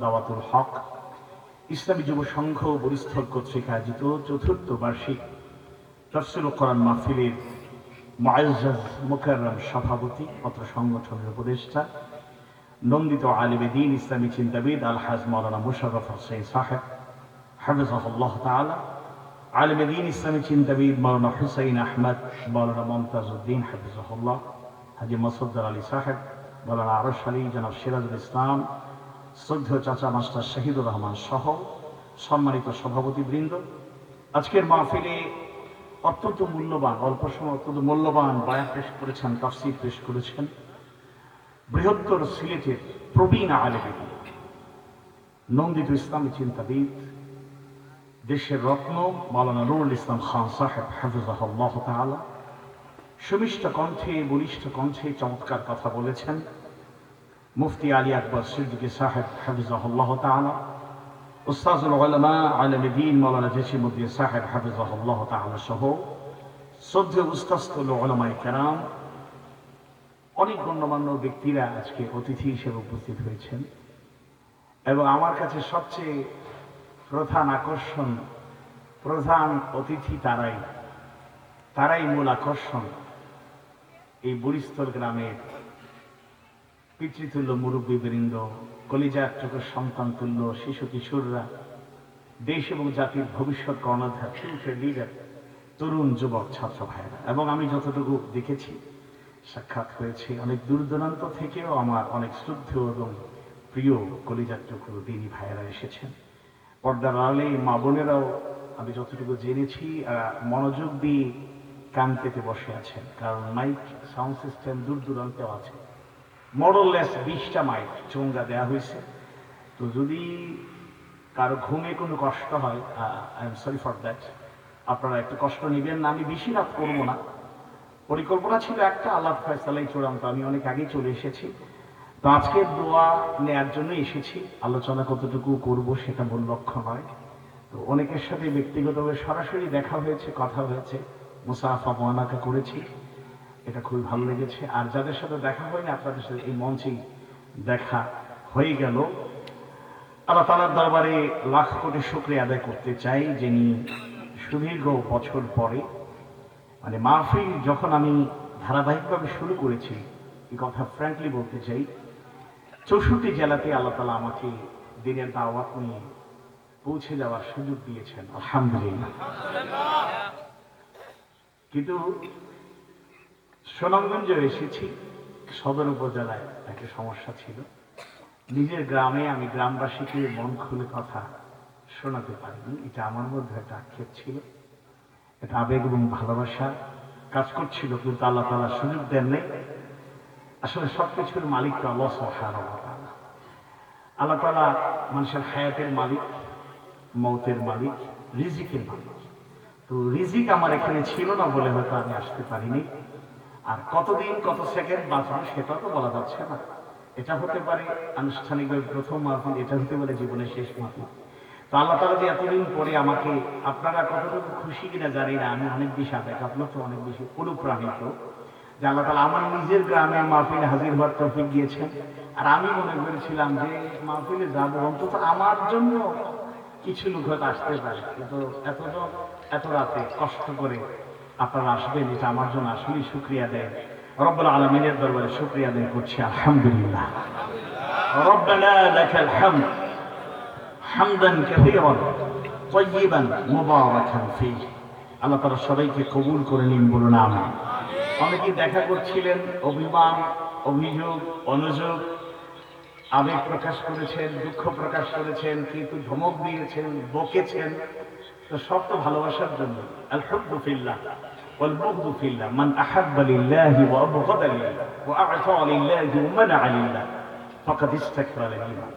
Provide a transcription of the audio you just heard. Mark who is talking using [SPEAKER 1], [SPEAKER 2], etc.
[SPEAKER 1] দাওয়াতুল হক। ইসলামী যুব সংঘ বরিস্থল কর্তৃক আয়োজিত চতুর্থ বার্ষিক তফসিল কোরআন মাহফিলের মায়াজ মুকাররম সভাপতি অত্র সংগঠনের উপদেষ্টা, নন্দিত আলিমে দিন ইসলামী চিন্তাবিদ আলহাজ মৌলানা মুশারফ হোসেন সাহেব, হাফিজাহুল্লাহ তাআলা, আলিমে দিন ইসলামী চিন্তাবিদ মৌলানা হুসাইন আহমদ মৌলানা মমতাজউদ্দিন, হাফিজাহুল্লাহ, হাজি মসুদ্দার আলী সাহেব মৌলানা আরশ আলী, জনাব সিরাজুল ইসলাম শ্রদ্ধেয় চাচা মাস্টার শহীদুর রহমান সহ সম্মানিত সভাপতিবৃন্দ, আজকের মাহফিলে অত্যন্ত মূল্যবান, অল্প সময় অত্যন্ত মূল্যবান বায়া পেশ করেছেন, তাফসির পেশ করেছেন বৃহত্তর সিলেটের প্রবীণ আলেমী নন্দিত ইসলামী চিন্তাবিদ, দেশের রত্ন মাওলানা নুরুল ইসলাম খান সাহেব তাআলা, সুমিষ্ট কণ্ঠে, বলিষ্ঠ কণ্ঠে চমৎকার কথা বলেছেন। মুফতি আলী আকবর সিদ্দিকী সাহেব হাফিজাহুল্লাহ তাআলা, উস্তাজুল আলম দিন মাওলানা জসিমুদ্দিন সাহেব হাফিজাহুল্লাহ তাআলা সহ শ্রদ্ধেয় উস্তাস্তুল উলামায়ে কেরাম, অনেক গণ্যমান্য ব্যক্তিরা আজকে অতিথি হিসেবে উপস্থিত হয়েছেন এবং আমার কাছে সবচেয়ে প্রধান আকর্ষণ, প্রধান অতিথি তারাই তারাই মূল আকর্ষণ এই বরিস্থল গ্রামের পিতৃতুল্য মুরব্বীবৃন্দ, কলিজার চোখের সন্তান তুল্য, শিশু কিশোররা, দেশ এবং জাতির ভবিষ্যৎ কর্ণধার ফিউচার লিডার তরুণ যুবক, ছাত্র ভাইয়েরা। এবং আমি যতটুকু দেখেছি, সাক্ষাৎ হয়েছে অনেক দূর দূরান্ত থেকেও আমার অনেক শ্রদ্ধেয় এবং প্রিয় কলিজার চোখের দিনী ভাইয়েরা এসেছেন। পর্দার আড়ালে মা বোনেরাও আমি যতটুকু জেনেছি মনোযোগ দিয়ে কান পেতে বসে আছেন। কারণ মাইক সাউন্ড সিস্টেম দূর দূরান্তেও আছে। মডললেস বিশটা মাইক চোঙ্গা দেওয়া হয়েছে। তো যদি কারও ঘুমে কোনো কষ্ট হয় I am sorry for that আপনারা একটু কষ্ট নেবেন না, আমি বেশি রাত করব না। পরিকল্পনা ছিল একটা আল্লাহ ফয়সালাই চূড়ান্ত, আমি অনেক আগেই চলে এসেছি। তো আজকের দোয়া নেয়ার জন্য এসেছি। আলোচনা কতটুকু করব সেটা মূল লক্ষ্য নয়। তো অনেকের সাথে ব্যক্তিগতভাবে সরাসরি দেখা হয়েছে, কথা হয়েছে, মুসাফা মোয়ানাকা করেছি। এটা খুবই ভালো লেগেছে। আর যাদের সাথে দেখা হয়নি, আপনাদের সাথে এই মঞ্চেই দেখা হয়ে গেল। আল্লাহ তালার দরবারে লাখ কোটি শুক্রিয়া আদায় করতে চাই, যিনি সুদীর্ঘ বছর পরে মানে মাহফিল যখন আমি ধারাবাহিকভাবে শুরু করেছি, এই কথা ফ্র্যাঙ্কলি বলতে চাই, চৌষট্টি জেলাতে আল্লাহ তালা আমাকে দিনের দাওয়াত নিয়ে পৌঁছে যাওয়ার সুযোগ দিয়েছেন, আলহামদুলিল্লাহ। কিন্তু সুনামগঞ্জে এসেছি। সদর উপজেলায় একটা সমস্যা ছিল। নিজের গ্রামে আমি গ্রামবাসীকে মন খুলে কথা শোনাতে পারিনি। এটা আমার মধ্যে একটা আক্ষেপ ছিল। এটা আবেগ এবং ভালোবাসা কাজ করছিল, কিন্তু আল্লাহ তালা সুযোগ দেন নেই। আসলে সবকিছুর মালিক তো আল্লাহ তাআলা। আল্লাহ তালা মানুষের হায়াতের মালিক, মৌতের মালিক, রিজিকের মালিক। তো রিজিক আমার এখানে ছিল না বলে হয়তো আমি আসতে পারিনি। আর কতদিন, কত সেকেন্ড বাঁচবো সেটা তো বলা যাচ্ছে না। এটা হতে পারে আনুষ্ঠানিকভাবে প্রথম মাহফিল এটা হতে পারে জীবনের শেষ মাহফিল তো আল্লাহ তালা যে এতদিন পরে আমাকে, আপনারা কতটুকু খুশি কিনা জানি না, আমি অনেক বেশি আবেগ আপনার তো অনেক বেশি অনুপ্রাণিত যে আল্লাহ তালা আমার নিজের গ্রামে মাহফিলে হাজির হওয়ার তৌফিক দিয়েছেন। আর আমি মনে করেছিলাম যে মাহফিলে যাব, অন্তত আমার জন্য কিছু লোক হয়তো আসতে পারে, কিন্তু এতজন এত রাতে কষ্ট করে আপনারা আসবেন এটা আমার জন্য আসলেই শুক্রিয়া দেয় রব্বুল আলমিনের দরবারে শুক্রিয়া দেয় করছি আলহামদুলিল্লাহ ربنا لك الحمد حمدا كثيرا طيبا مباركا فيه আল্লাহ তারা সবাইকে কবুল করে নিন বলুন আমি অনেকে দেখা করছিলেন অভিমান অভিযোগ অনুযোগ আবেগ প্রকাশ করেছেন দুঃখ প্রকাশ করেছেন কিন্তু ধমক দিয়েছেন বকেছেন তো সব তো ভালোবাসার জন্য আল হুব্বু ফিল্লাহ والبغض في الله من أحب لله وأبغض لله وأعطى لله ومنع لله فقد استكبر الإيمان